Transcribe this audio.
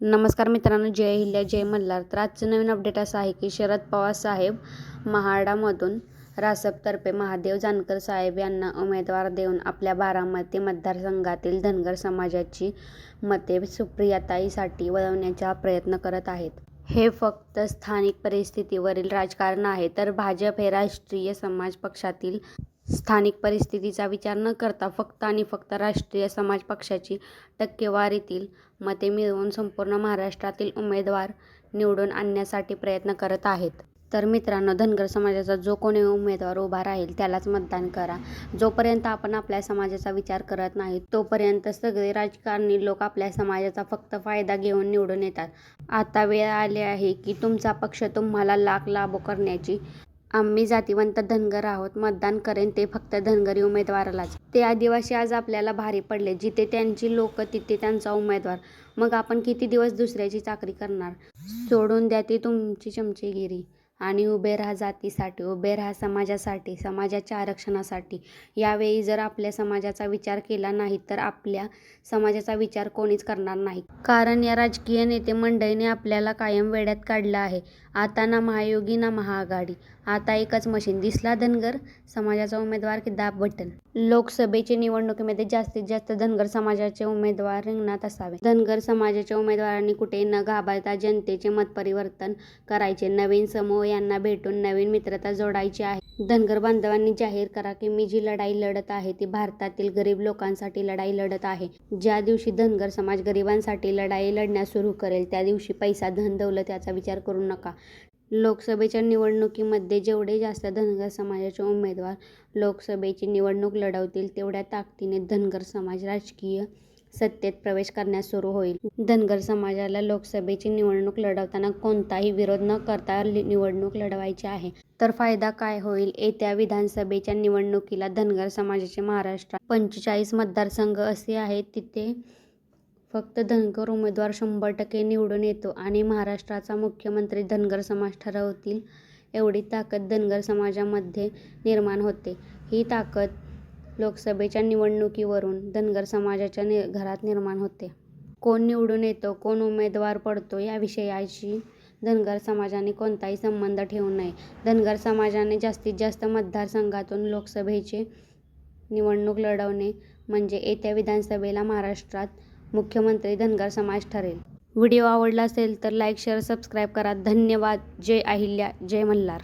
नमस्कार मित्रांनो जय हिल्ल्या जय मल्हार. तर आजचं नवीन अपडेट असं आहे की शरद पवार साहेब महाडामधून रासपतर्फे महादेव जानकर साहेब यांना उमेदवार देऊन आपल्या बारामती मतदारसंघातील धनगर समाजाची मते सुप्रियाताईसाठी वळवण्याचा प्रयत्न करत आहेत. हे फक्त स्थानिक परिस्थितीवरील राजकारण आहे तर भाजप हे राष्ट्रीय समाज पक्षातील स्थानिक परिस्थितीचा विचार न करता फक्त आणि फक्त राष्ट्रीय समाज पक्षाची टक्केवारीतील मते मिळवून संपूर्ण महाराष्ट्रातील उमेदवार निवडून आणण्यासाठी प्रयत्न करत आहेत. तर मित्रांनो धनगर समाजाचा जो कोणी उमेदवार उभा राहील त्यालाच मतदान करा. जोपर्यंत आपण आपल्या समाजाचा विचार करत नाही तोपर्यंत सगळे राजकारणी लोक आपल्या समाजाचा फक्त फायदा घेऊन निवडून येतात. आता वेळ आली आहे की तुमचा पक्ष तुम्हाला लाख लागू करण्याची आम्ही जातिवंत धनगर आहोत मतदान करेन ते फक्त धनगरी उमेदवारालाच. ते आदिवासी आज आपल्याला भारी पडले जिथे त्यांची लोक तिथे त्यांचा उमेदवार. मग आपण किती दिवस दुसऱ्याची चाकरी करणार? सोडून द्या ती तुमची चमचेगिरी. आणि उभे राहा जातीसाठी उभे राहा समाजासाठी समाजाच्या आरक्षणासाठी. यावेळी जर आपल्या समाजाचा विचार केला नाही तर आपल्या समाजाचा विचार कोणीच करणार नाही. कारण या राजकीय नेते मंडळीने आपल्याला कायम वेड्यात काढलं आहे. आता ना महायोगी ना महाआघाडी. आता एकच मशीन. दिसला धनगर? समाजाचा उमेदवार की दाब बटन? लोकसभेच्या निवडणुकीमध्ये जास्तीत जास्त धनगर समाजाचे उमेदवार रिंगणात असावे. धनगर समाजाच्या उमेदवारांनी कुठे न घाबरता जनतेचे मतपरिवर्तन करायचे. नवीन समूह यांना भेटून नवीन मित्रता जोडायची आहे. धनगर बांधवांनी जाहीर करा की मी जी लढाई लढत आहे ती भारतातील गरीब लोकांसाठी लढाई लढत आहे. ज्या दिवशी धनगर समाज गरिबांसाठी लढाई लढण्यास सुरू करेल त्या दिवशी पैसा धन दौलत याचा विचार करू नका. लोकसभेच्या निवडणुकीमध्ये जेवढे जास्त धनगर समाजाचे उमेदवार लोकसभेची निवडणूक लढवतील तेवढ्या ताकदीने धनगर समाज राजकीय सत्तेत प्रवेश करण्यास सुरू होईल. धनगर समाजाला लोकसभेची निवडणूक लढवताना कोणताही विरोध न करता निवडणूक लढवायची आहे. तर फायदा काय होईल? येत्या विधानसभेच्या निवडणुकीला धनगर समाजाचे महाराष्ट्र पंचेचाळीस मतदारसंघ असे आहेत तिथे फक्त धनगर उमेदवार शंभर टक्के निवडून येतो आणि महाराष्ट्राचा मुख्यमंत्री धनगर समाज ठरवतील एवढी ताकद धनगर समाजामध्ये निर्माण होते. ही ताकद लोकसभेच्या निवडणुकीवरून धनगर समाजाच्या नि घरात निर्माण होते. कोण निवडून येतो कोण उमेदवार पडतो या विषयाशी धनगर समाजाने कोणताही संबंध ठेवू नये धनगर समाजाने जास्तीत जास्त मतदारसंघातून लोकसभेचे निवडणूक लढवणे म्हणजे येत्या विधानसभेला महाराष्ट्रात मुख्यमंत्री धनगर समाज ठरेल. व्हिडिओ आवडला असेल तर लाईक शेअर सबस्क्राईब करा. धन्यवाद. जय अहिल्या. जय मल्हार.